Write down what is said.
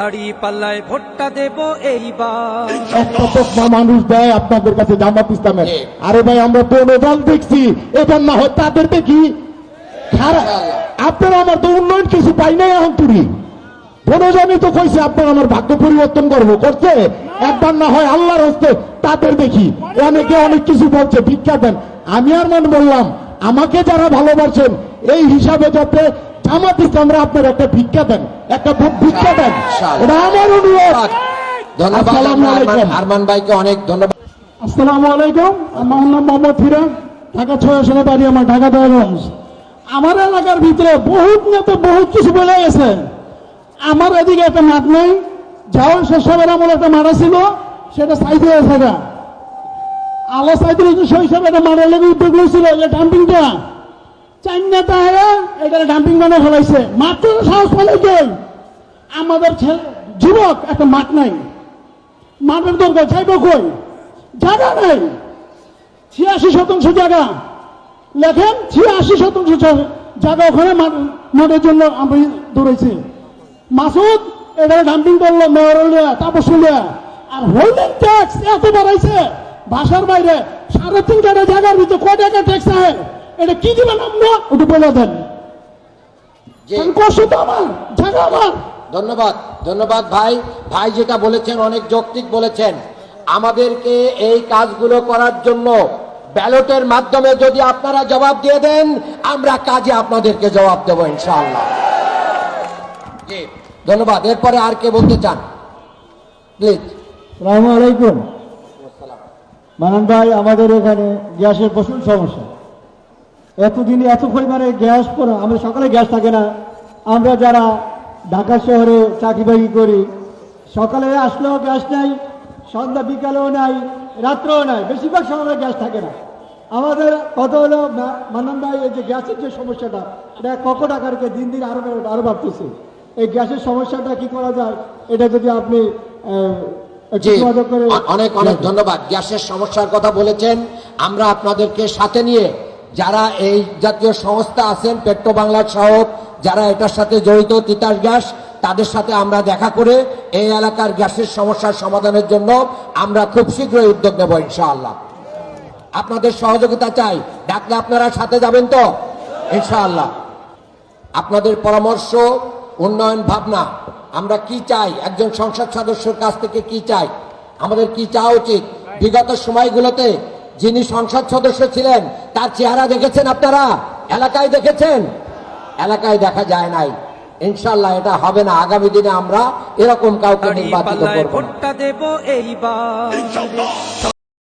দাড়ি পাল্লায় ভোটটা দেব এইবার। মানুষ দেয় আপনাদের কাছে জামাত ইসলামের। আরে ভাই আমরা বনদল দেখছি। এবার না হয় তাদের দেখি আপনারা আমার তো উন্নয়ন কিছু পাই নাই এখন তুরি তো কইছে আপনার আমার ভাগ্য পরিবর্তন করব করছে? একবার না হয় আল্লাহর হস্তে তাদের দেখি। অনেকে অনেক কিছু বলছে ভিক্ষা দেন। আমি আর মনে বললাম আমাকে যারা ভালোবাসেন এই হিসাবে যাতে জামাত ইসলামরা আপনার একটা ভিক্ষা দেন একটা ভিক্ষা দেন। এটা আমার অনুরোধ। ধন্যবাদ। আসসালামু আমরা আলাইকুম। আরমান- আরমান ভাইকে অনেক ধন্যবাদ। আসসালামু আলাইকুম। আমার নাম মোহাম্মদ হিরা ঢাকা ছয় আসলে বাড়ি আমার ঢাকা দয়াগঞ্জ। আমার এলাকার ভিতরে বহুত নেতা বহুত কিছু বলে গেছে। আমার এদিকে একটা মাঠ নেই যাও সেসবের আমল একটা মারা ছিল সেটা সাইডে আছে গা আলো সাইডে সেই হিসাবে একটা মারার লেগে উদ্যোগ নিয়েছিল যে ডাম্পিংটা চার নেতা হয়ে এটা ডাম্পিং বানিয়ে ফেলাইছে। মাত্র সাহস ফেলে কই আমাদের ছেলে যুবক একটা মাঠ নাই। মাঠের দরকার চাইব কই? জায়গা নেই। ছিয়াশি শতাংশ জায়গা। লেখেন ছিয়াশি শতাংশ জায়গা ওখানে মাঠ- মাঠের জন্য আমি দৌড়াইছি মাসুদ এটা ডাম্পিং করল মেয়রলিয়া তাপসুলিয়া আর হোল্ডিং ট্যাক্স এত বাড়াইছে। ভাষার বাইরে সাড়ে তিন টাকা জায়গার ভিতরে কয় টাকা ট্যাক্স আহে এটা কি দিবেন আমরা ওটা বলে দেন। কষ্ট তো আমার জায়গা আমার। ধন্যবাদ ধন্যবাদ ভাই। ভাই যেটা বলেছেন অনেক যৌক্তিক বলেছেন। আমাদেরকে এই কাজগুলো করার জন্য ব্যালটের মাধ্যমে যদি আপনারা জবাব দিয়ে দেন আমরা কাজে আপনাদেরকে জবাব দেবো ইনশাআল্লাহ। জি ধন্যবাদ। এরপরে আর কে বলতে চান? প্লিজ। সালামু আলাইকুম। মানান ভাই আমাদের এখানে গ্যাসের প্রচুর সমস্যা। এতদিনে এত পরিমাণে গ্যাস পড়ে আমাদের সকালে গ্যাস থাকে না। আমরা যারা ঢাকা শহরে চাকরি বাকরি করি। সকালে আসলেও গ্যাস নাই সন্ধ্যা বিকালেও নাই রাত্রেও নাই বেশিরভাগ সময় গ্যাস থাকে না। আমাদের কত হলো মা- মান্নান ভাই এই যে গ্যাসের যে সমস্যাটা এটা কত টাকার কে দিন দিন আরও আরও বাড়তেছে? এই গ্যাসের সমস্যাটা কি করা যায়? এটা যদি আপনি অনেক অনেক ধন্যবাদ। গ্যাসের সমস্যার কথা বলেছেন। আমরা আপনাদেরকে সাথে নিয়ে যারা এই জাতীয় সংস্থা আছেন পেট্রো বাংলার সহ যারা এটার সাথে জড়িত, তিতাস গ্যাস, তাদের সাথে আমরা দেখা করে এই এলাকার গ্যাসের সমস্যার সমাধানের জন্য আমরা খুব শীঘ্রই উদ্যোগ নেব, ইনশাআল্লাহ। আপনাদের সহযোগিতা চাই। ডাকলে আপনারা সাথে যাবেন তো? ইনশাআল্লাহ। আপনাদের পরামর্শ, উন্নয়ন ভাবনা, আমরা কি চাই? একজন সংসদ সদস্যের কাছ থেকে কি চাই? আমাদের কি চাওয়া উচিত? বিগত সময়গুলোতে যিনি সংসদ সদস্য ছিলেন, তার চেহারা দেখেছেন আপনারা? এলাকায় দেখেছেন? এলাকায় দেখা যায় নাই। ইনশাল্লাহ এটা হবে না। আগামী দিনে আমরা এরকম কাউকে নির্বাচিত করব ভোটটা দেব এইবার।